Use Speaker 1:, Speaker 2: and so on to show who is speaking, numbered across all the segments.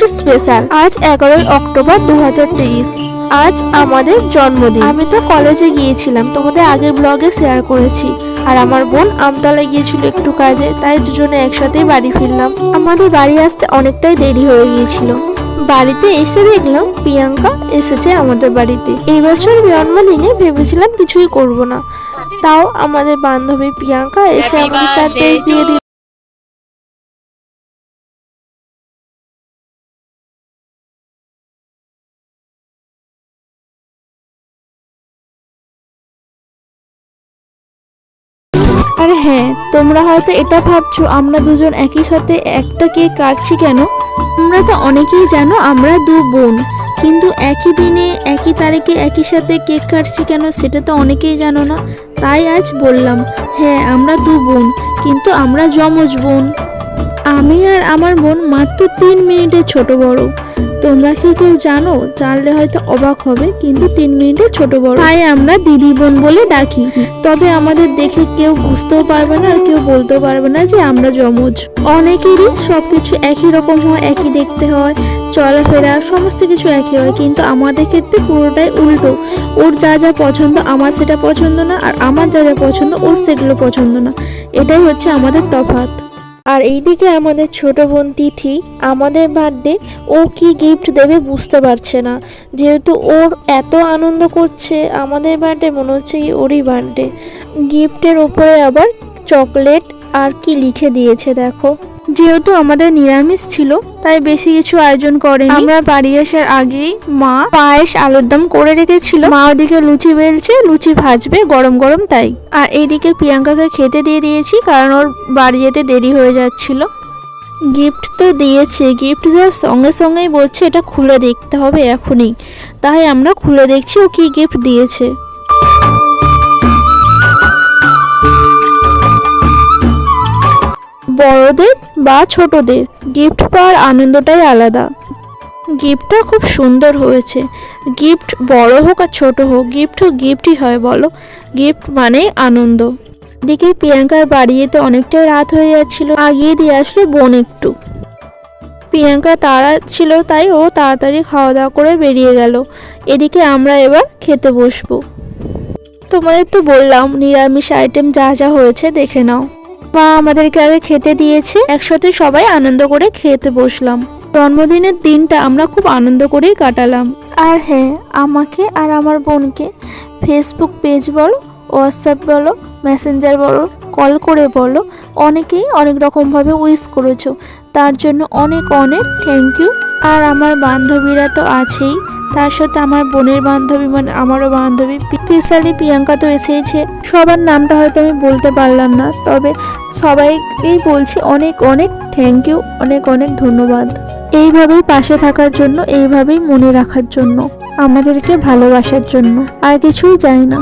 Speaker 1: একটু স্পেশাল আজ এগারোই অক্টোবর দু হাজার তেইশ। আজ আমাদের জন্মদিন। আমি তো কলেজে গিয়েছিলাম তোমাদের আগের ব্লগে শেয়ার করেছি। আর আমার বোন আমতলায় গিয়েছিল একটু কাজে তাই দুজনে একসাথেই বাড়ি ফিরলাম। আমাদের বাড়ি আসতে অনেকটাই দেরি হয়ে গিয়েছিল। বাড়িতে এসে দেখলাম প্রিয়াঙ্কা এসেছে আমাদের বাড়িতে। এই বছর জন্মদিনে ভেবেছিলাম কিছুই করব না। তাও আমাদের বান্ধবী প্রিয়াঙ্কা এসে আমাকে সারপ্রাইজ দিয়ে দিল। আর হ্যাঁ তোমরা হয়তো এটা ভাবছ, আমরা দুজন একই সাথে একটা কেক কাটছি কেন? তোমরা তো অনেকেই জানো আমরা দু বোন। কিন্তু একই দিনে, একই তারিখে একই সাথে কেক কাটছি কেন সেটা তো অনেকেই জানো না। তাই আজ বললাম হ্যাঁ আমরা দু বোন, কিন্তু আমরা যমজ বোন। আমি আর আমার বোন মাত্র তিন মিনিটের ছোট বড়। তোমরা কি কেউ জানো? জানলে হয়তো অবাক হবে, কিন্তু তিন মিনিটে ছোট বড়। তাই আমরা দিদি বোন বলে ডাকি। তবে আমাদের দেখে কেউ বুঝতেও পারবে না আর কেউ বলতেও পারবে না যে আমরা যমজ। অনেকেরই সবকিছু একই রকম হয়, একই দেখতে হয়, চলাফেরা সমস্ত কিছু একই হয়, কিন্তু আমাদের ক্ষেত্রে পুরোটাই উল্টো। ওর যা যা পছন্দ, আমার সেটা পছন্দ না, আর আমার যা যা পছন্দ, ওর সেগুলো পছন্দ না। এটাই হচ্ছে আমাদের তফাৎ। আর এইদিকে আমাদের ছোট বোন তিথি আমাদের বার্থডে ও কি গিফট দেবে বুঝতে পারছে না। যেহেতু ওর এত আনন্দ করছে আমাদের বার্থডে মনে হচ্ছে কি ওরই বার্থডে গিফটের ওপরে আবার চকলেট আর কি লিখে দিয়েছে দেখো। যেহেতু আমাদের নিরামিষ ছিল, তাই বেশি কিছু আয়োজন করেনি। আমরা বাড়ি আসার আগেই মা পায়েস আলুর দম করে রেখেছিল। মা ওদিকে লুচি বেলছে, লুচি ভাজবে, গরম গরম তাই। আর এইদিকে প্রিয়াঙ্কাকে খেতে দিয়ে দিয়েছি, কারণ ওর বাড়ি যেতে দেরি হয়ে যাচ্ছিল। গিফট তো দিয়েছে, গিফট দেওয়ার সঙ্গে সঙ্গেই বলছে, এটা খুলে দেখতে হবে এখনই। তাই আমরা খুলে দেখছি ও কি গিফট দিয়েছে। বড়দের বা ছোটদের। গিফট পাওয়ার আনন্দটাই আলাদা। গিফটটা খুব সুন্দর হয়েছে। গিফট বড় হোক আর ছোট হোক গিফট গিফটই হয় বলো। গিফট মানে আনন্দ। এদিকে প্রিয়াঙ্কার বাড়ি যেতে অনেকটাই রাত হয়ে যাচ্ছিল। আগিয়ে দিয়ে আসলো বোন একটু। প্রিয়াঙ্কা তাড়া ছিল তাই ও তাড়াতাড়ি খাওয়া দাওয়া করে বেরিয়ে গেল। এদিকে আমরা এবার খেতে বসবো। তোমাদের তো বললাম, নিরামিষ আইটেম যা যা হয়েছে দেখে নাও। মা আমাদেরকে আগে খেতে দিয়েছে। একসাথে সবাই আনন্দ করে খেতে বসলাম। জন্মদিনের দিনটা আমরা খুব আনন্দ করেই কাটালাম। আর হ্যাঁ আমাকে আর আমার বোনকে ফেসবুক পেজ বলো হোয়াটসঅ্যাপ বলো মেসেঞ্জার বলো কল করে বলো, অনেকেই অনেক রকমভাবে উইশ করেছ। তার জন্য অনেক অনেক থ্যাংক ইউ আর আমার বান্ধবীরা তো আছেই। তার সাথে আমার বোনের বান্ধবী মানে আমারও বান্ধবী, স্পেশালি প্রিয়াঙ্কা তো এসেইছে সবার নামটা হয়তো আমি বলতে পারলাম না, তবে সবাইকেই বলছি অনেক অনেক থ্যাংক ইউ অনেক অনেক ধন্যবাদ। এইভাবেই পাশে থাকার জন্য, এইভাবেই মনে রাখার জন্য, আমাদেরকে ভালোবাসার জন্য, আর কিছুই চাই না।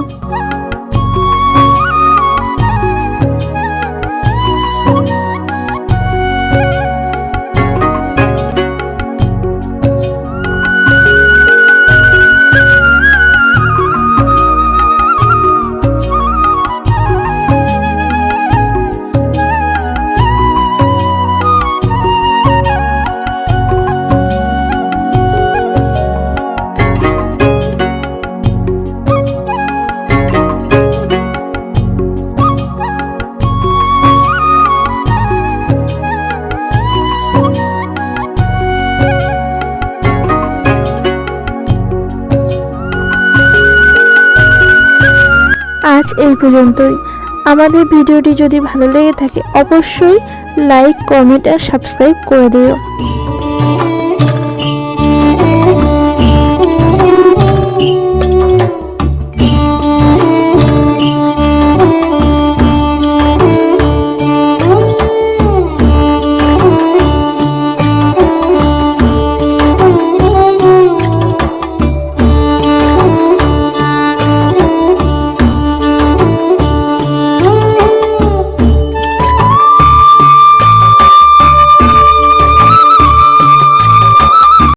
Speaker 1: আজ এই পর্যন্তই। আমাদের ভিডিওটি যদি ভালো লেগে থাকে, অবশ্যই লাইক কমেন্ট আর সাবস্ক্রাইব করে দিও।